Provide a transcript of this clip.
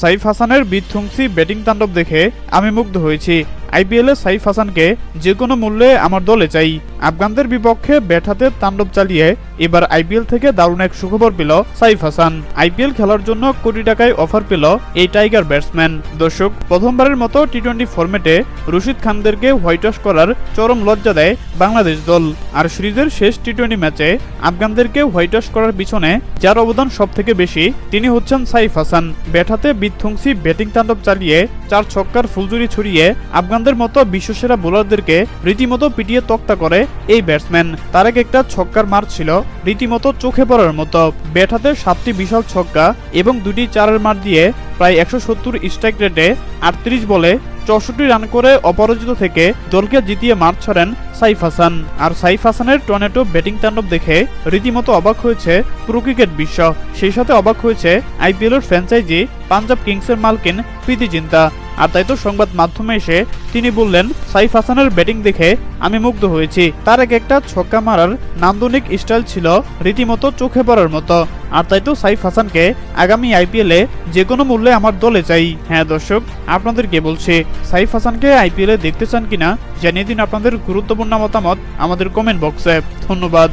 সাইফ হাসানের বিধ্বংসী ব্যাটিং তাণ্ডব দেখে আমি মুগ্ধ হয়েছি। আইপিএলে সাইফ হাসানকে যে কোনো মূল্যে আমার দলে চাই। আফগানদের বিপক্ষে ব্যাট হাতে তাণ্ডব চালিয়ে এবার আইপিএল থেকে দারুণ এক সুখবর পেল সাইফ হাসান। আইপিএল খেলার জন্য কোটি টাকায় অফার পেল এই টাইগার ব্যাটসম্যান। দর্শক, প্রথমবারের মতো টি টোয়েন্টি ফরম্যাটে রশিদ খানদেরকে হোয়াইট ওয়াশ করার চরম লজ্জা দেয় বাংলাদেশ দল। আর সিরিজের শেষ টি টোয়েন্টি ম্যাচে আফগানদেরকে হোয়াইট ওয়াশ করার পিছনে যার অবদান সব থেকে বেশি, তিনি হচ্ছেন সাইফ হাসান। ব্যাট হাতে বিধ্বংসী ব্যাটিং তাণ্ডব চালিয়ে চার ছক্কার ফুলজুরি ছড়িয়ে আফগানদের মতো বিশ্বসেরা বোলারদেরকে রীতিমতো পিটিয়ে তক্তা করে এই ব্যাটসম্যান। তার এক একটা ছক্কার মার ছিল রীতিমতো চোখে পড়ার মতো। ব্যাট হাতে সাতটি বিশাল ছক্কা এবং দুটি চারের মার দিয়ে প্রায় একশো সত্তর স্ট্রাইক রেটে আটত্রিশ বলে চৌষট্টি রান করে অপরাজিত থেকে দলকে জিতিয়ে মাঠ ছাড়েন সাইফ হাসান। আর সাইফ হাসানের টর্নেটো ব্যাটিং তাণ্ডব দেখে রীতিমতো অবাক হয়েছে পুরো ক্রিকেট বিশ্ব। সেই সাথে অবাক হয়েছে আইপিএলের ফ্র্যাঞ্চাইজি পাঞ্জাব কিংসের মালকিন প্রীতি চিন্তা আর তাই তো সংবাদ মাধ্যমে এসে তিনি বললেন, সাইফ হাসানের ব্যাটিং দেখে আমি মুগ্ধ হয়েছি। তার এক একটা ছক্কা মারার নান্দনিক স্টাইল ছিল রীতিমতো চোখে পড়ার মতো। আর তাই তো সাইফ হাসানকে আগামী আইপিএলে যে কোনো মূল্যে আমার দলে চাই। হ্যাঁ দর্শক আপনাদেরকে বলছি, সাইফ হাসানকে আইপিএলে দেখতে চান কিনা জানিয়ে দিন আপনাদের গুরুত্বপূর্ণ মতামত আমাদের কমেন্ট বক্সে ধন্যবাদ।